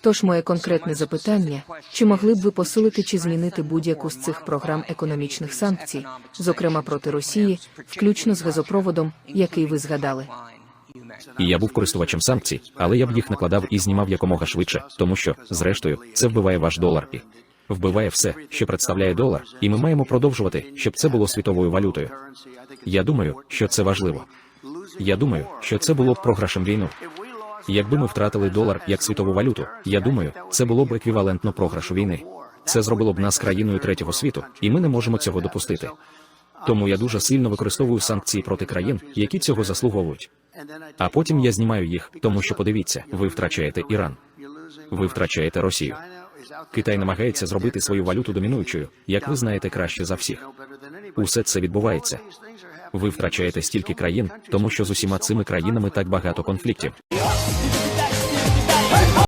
Тож моє конкретне запитання: чи могли б ви посилити чи змінити будь-яку з цих програм економічних санкцій, зокрема проти Росії, включно з газопроводом, який ви згадали? І я був користувачем санкцій, але я б їх накладав і знімав якомога швидше, тому що, зрештою, це вбиває ваш долар і вбиває все, що представляє долар, і ми маємо продовжувати, щоб це було світовою валютою. Я думаю, що це важливо. Я думаю, що це було б програшем війну. Якби ми втратили долар як світову валюту, я думаю, це було б еквівалентно програшу війни. Це зробило б нас країною третього світу, і ми не можемо цього допустити. Тому я дуже сильно використовую санкції проти країн, які цього заслуговують. А потім я знімаю їх, тому що подивіться, ви втрачаєте Іран, ви втрачаєте Росію. Китай намагається зробити свою валюту домінуючою, як ви знаєте краще за всіх. Усе це відбувається. Ви втрачаєте стільки країн, тому що з усіма цими країнами так багато конфліктів.